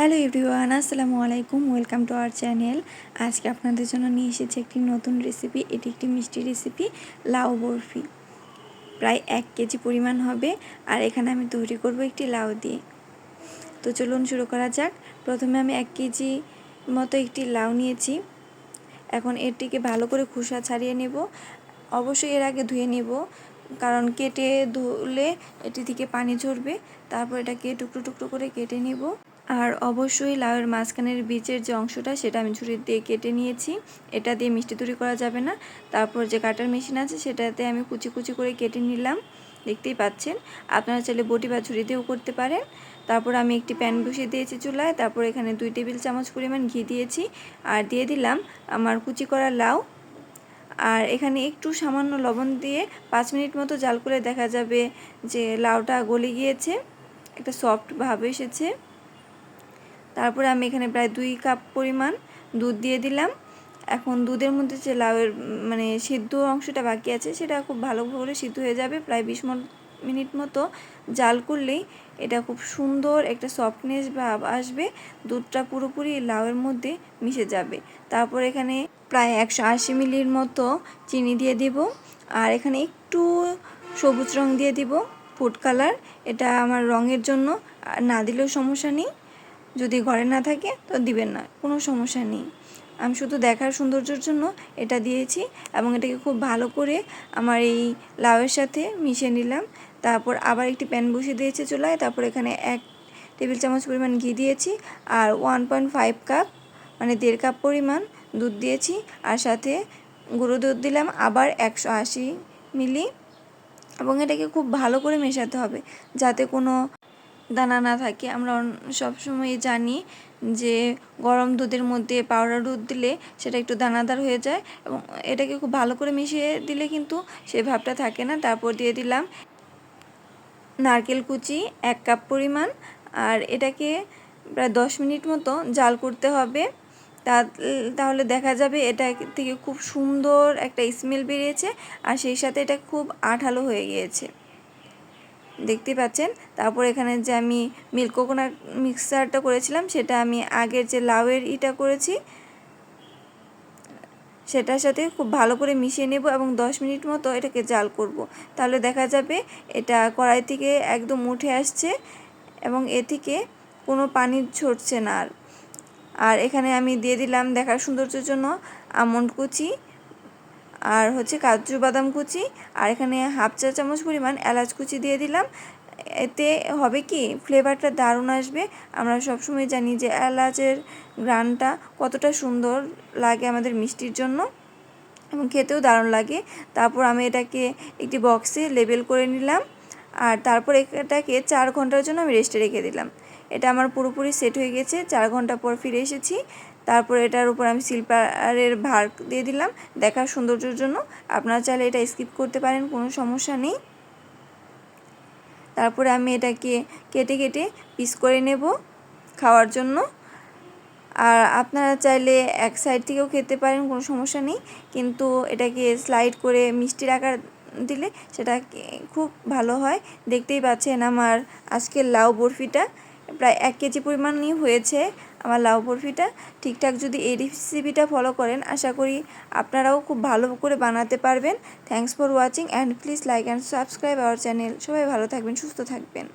Hello everyone, আসসালামু আলাইকুম, welcome to our channel. আজকে আপনাদের জন্য নিয়ে এসেছি একটি নতুন রেসিপি, এটি একটি মিষ্টি রেসিপি, লাউ বরফি। প্রায় এক কেজি পরিমাণ হবে, আর এখানে আমি তৈরি করব একটি লাউ দিয়ে। তো চলুন শুরু করা যাক। প্রথমে আমি এক কেজি মতো একটি লাউ নিয়েছি। এখন এটিকে ভালো করে খোসা ছাড়িয়ে নেব। অবশ্যই এর আগে ধুয়ে নেব, কারণ কেটে ধুলে এটি থেকে পানি ঝরবে। তারপর এটাকে টুকরো টুকরো করে কেটে নেব। আর অবশ্যই লাউয়ের মাঝখানের বীজের যে অংশটা, সেটা আমি ছুরি দিয়ে কেটে নিয়েছি। এটা দিয়ে মিষ্টি তৈরি করা যাবে না। তারপর যে কাটার মেশিন আছে, সেটাতে আমি কুচি কুচি করে কেটে নিলাম। দেখতেই পাচ্ছেন? আপনারা চাইলে বটি বা ছুরি দিয়েও করতে পারেন। তারপর আমি একটি প্যান বসিয়ে দিয়েছি চুলায়। তারপর এখানে দুই টেবিল চামচ পরিমাণ ঘি দিয়েছি। আর দিয়ে দিলাম আমার কুচি করা লাউ। আর এখানে একটু সামান্য লবণ দিয়ে পাঁচ মিনিট মতো জাল করে দেখা যাবে যে লাউটা গলে গিয়েছে। একটা সফট ভাব এসেছে। তারপরে আমি এখানে প্রায় দুই কাপ পরিমাণ দুধ দিয়ে দিলাম। এখন দুধের মধ্যে যে লাউয়ের মানে সিদ্ধ অংশটা বাকি আছে, সেটা খুব ভালো করে সিদ্ধ হয়ে যাবে। প্রায় বিশ মিনিট মতো জাল করলেই এটা খুব সুন্দর একটা সফটনেস ভাব আসবে। দুধটা পুরোপুরি লাউয়ের মধ্যে মিশে যাবে। তারপর এখানে প্রায় একশো আশি মিলির মতো চিনি দিয়ে দিব। আর এখানে একটু সবুজ রং দিয়ে দিব, ফুড কালার। এটা আমার রঙের জন্য না দিলেও সমস্যা নেই। যদি ঘরে না থাকে, তো দিবেন না, কোনো সমস্যা নেই। আমি শুধু দেখার সৌন্দর্যের জন্য এটা দিয়েছি এবং এটাকে খুব ভালো করে আমার এই লাউয়ের সাথে মিশিয়ে নিলাম। তারপর আবার একটি প্যান বসিয়ে দিয়েছি চুলায়, তারপর এখানে এক টেবিল চামচ পরিমাণ ঘি দিয়েছি আর ওয়ান পয়েন্ট ফাইভ কাপ মানে দেড় কাপ পরিমাণ দুধ দিয়েছি আর সাথে গুঁড়ো দুধ দিলাম আবার একশো আশি মিলি। এবং এটাকে খুব ভালো করে মেশাতে হবে, যাতে কোনো দানা না থাকে, আমরা সবসময় জানি যে গরম দুধের মধ্যে পাউডার দুধ দিলে সেটা একটু দানাদার হয়ে যায় এবং এটাকে খুব ভালো করে মিশিয়ে দিলে কিন্তু সেই ভাবটা থাকে না। তারপর দিয়ে দিলাম নারকেল কুচি এক কাপ পরিমাণ, আর এটাকে প্রায় দশ মিনিট মতো জাল করতে হবে। তা তাহলে দেখা যাবে এটা থেকে খুব সুন্দর একটা স্মেল বেরিয়েছে, আর সেই সাথে এটা খুব আঠালো হয়ে গিয়েছে। দেখতে পাচ্ছেন। তারপর এখানে যে আমি মিল্ক কোকোনাট মিক্সারটা করেছিলাম, সেটা আমি আগের যে লাউয়ের ইটা করেছি, সেটার সাথে খুব ভালো করে মিশিয়ে নেব এবং 10 মিনিট মতো এটাকে জাল করব। তাহলে দেখা যাবে এটা কড়াই থেকে একদম উঠে আসছে এবং এ থেকে কোনো পানি ছড়ছে না আর। আর এখানে আমি দিয়ে দিলাম দেখার সৌন্দর্যের জন্য আমন্ড কুচি। আর হচ্ছে কাজু বাদাম কুচি, আর এখানে হাফ চা চামচ পরিমাণ এলাচ কুচি দিয়ে দিলাম। এতে হবে কি, ফ্লেভারটা দারুণ আসবে। আমরা সবসময় জানি যে এলাচের গ্রানটা কতটা সুন্দর লাগে আমাদের মিষ্টির জন্য এবং খেতেও দারুণ লাগে। তারপর আমি এটাকে একটি বক্সে লেবেল করে নিলাম। আর তারপর এটাকে চার ঘণ্টার জন্য আমি রেস্টে রেখে দিলাম। এটা আমার পুরোপুরি সেট হয়ে গেছে। চার ঘণ্টা পর ফিরে এসেছি। তারপর এটার উপর আমি সিলপারের ভার দিয়ে দিলাম দেখার সৌন্দর্যের জন্য। আপনারা চাইলে এটা স্কিপ করতে পারেন, কোনো সমস্যা নেই। তারপরে আমি এটাকে কেটে কেটে পিস করে নেব খাওয়ার জন্য। আর আপনারা চাইলে এক সাইড থেকেও খেতে পারেন, কোনো সমস্যা নেই। কিন্তু এটাকে স্লাইড করে মিষ্টির আকার দিলে সেটা খুব ভালো হয়। দেখতেই পাচ্ছেন আমার আজকের লাউ বরফিটা। প্রায় এক কেজি পরিমাণই হয়েছে আমার লাউ বরফিটা। ঠিকঠাক যদি এই রেসিপিটা ফলো করেন, আশা করি আপনারাও খুব ভালো করে বানাতে পারবেন। Thanks for watching and please like and subscribe our channel সবাই ভালো থাকবেন, সুস্থ থাকবেন।